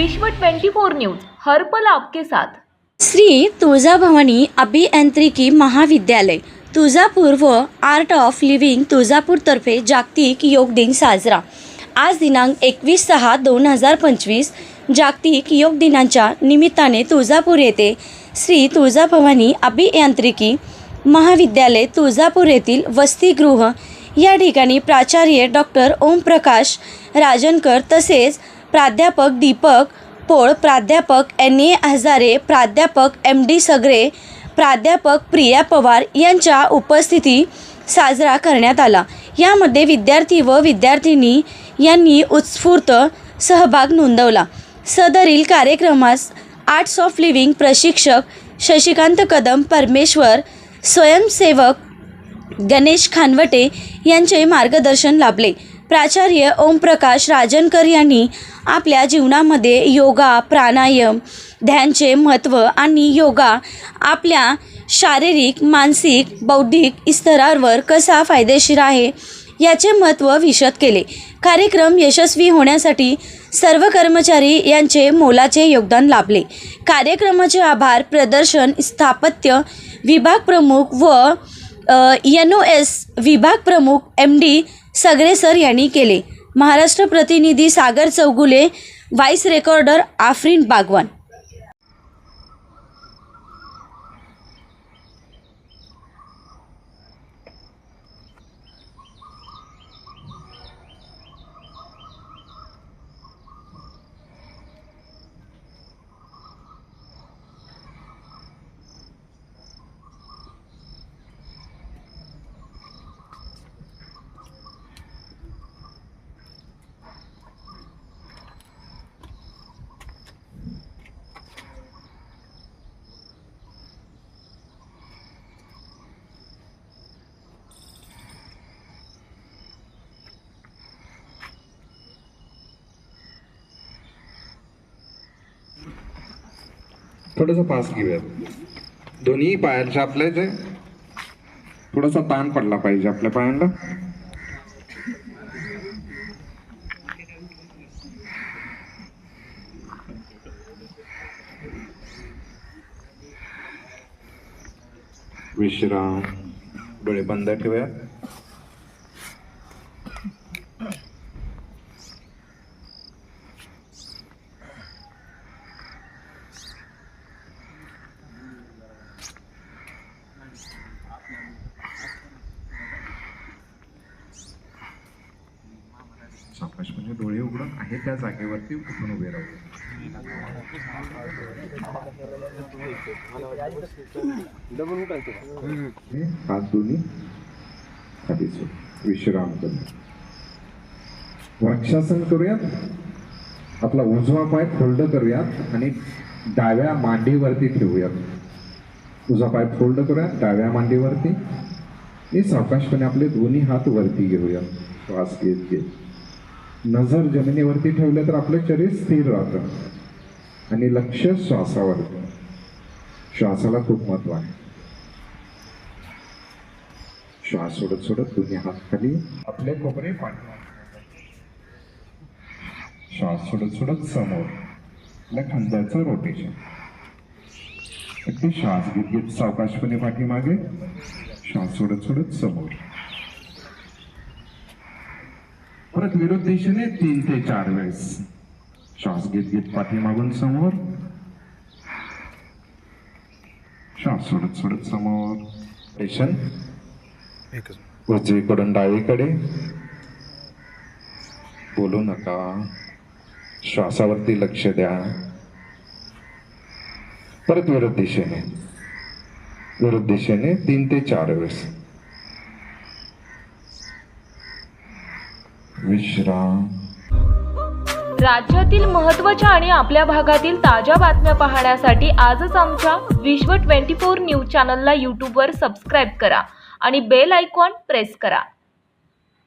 विश्व 24 न्यूज हरपल आपके साथ. श्री तुळजाभवानी अभियांत्रिकी महाविद्यालय तुळजापूर व आर्ट ऑफ लिव्हिंग तुळजापूरतर्फे जागतिक योग दिन साजरा. आज दिनांक एकवीस सहा दोन हजार पंचवीस जागतिक योग दिनाच्या निमित्ताने तुळजापूर येथे श्री तुळजाभवानी अभियांत्रिकी महाविद्यालय तुळजापूर येथील वसतिगृह या ठिकाणी प्राचार्य डॉक्टर ओमप्रकाश राजनकर तसेच प्राध्यापक दीपक पोळ प्राध्यापक एन ए हजारे प्राध्यापक एम डी सगरे प्राध्यापक प्रिया पवार यांच्या उपस्थिती साजरा करण्यात आला. यामध्ये विद्यार्थी व विद्यार्थिनी यांनी उत्स्फूर्त सहभाग नोंदवला. सदरील कार्यक्रमास आर्ट्स ऑफ लिव्हिंग प्रशिक्षक शशिकांत कदम परमेश्वर स्वयंसेवक गणेश खानवटे यांचे मार्गदर्शन लाभले. प्राचार्य ओमप्रकाश राजनकर यांनी आपल्या जीवनामध्ये योगा प्राणायाम ध्यानचे महत्त्व आणि योगा आपल्या शारीरिक मानसिक बौद्धिक स्तरावर कसा फायदेशीर आहे याचे महत्त्व विशद केले. कार्यक्रम यशस्वी होण्यासाठी सर्व कर्मचारी यांचे मोलाचे योगदान लाभले. कार्यक्रमाचे आभार प्रदर्शन स्थापत्य विभाग प्रमुख व एन ओ एस विभाग प्रमुख एम डी सगळे सर यांनी केले. महाराष्ट्र प्रतिनिधी सागर चौगुले व्हाईस रेकॉर्डर आफरीन बागवान. थोडंसं पास घेऊयात. दोन्ही पायाला छापल्याचे थोडासा ताण पडला पाहिजे आपल्या पायांना. विश्राम. डोळे बंद ठेवूया सावकाश म्हणजे डोळे उघडून आहे त्या जागेवरती उठून उभे राहू. हात दोन्ही विश्राम करू वृक्षासन करूयात. आपला उजवा पाय फोल्ड करूयात आणि डाव्या मांडीवरती ठेवूयात. तुझा पाय फोल्ड करूया डाव्या मांडीवरती. हे सावकाशपणे आपले दोन्ही हात वरती घेऊया. श्वास घेत घेत. नजर जमिनीवरती ठेवलं तर आपलं शरीर स्थिर राहतं. आणि लक्ष श्वासावर. श्वासाला खूप महत्त्व आहे. श्वास सोडत सोडत दोन्ही हात खाली. आपले कोपरे पाणी श्वास सोडत सोडत समोर. आपल्या खांद्याचं रोटेशन अगदी श्वास घेत घेत सावकाशपणे पाठीमागे श्वास सोडत सोडत समोर. परत विरोध दिशेने तीन ते चार वेळेस. श्वास घेत घेत पाठीमागून समोर. श्वास सोडत सोडत समोर. पेशन उजवीकडून डावीकडे. बोलू नका. श्वासावरती लक्ष द्या. परत विरुद्ध दिशेने. विरुद्ध दिशेने तीन ते चार वेळेस. विश्राम. राज्यातील महत्त्वाच्या आणि आपल्या भागातील ताज्या बातम्या पाहण्यासाठी आजच आमच्या विश्व 24 न्यूज चॅनलला यूट्यूबवर सबस्क्राईब करा आणि बेल आयकॉन प्रेस करा.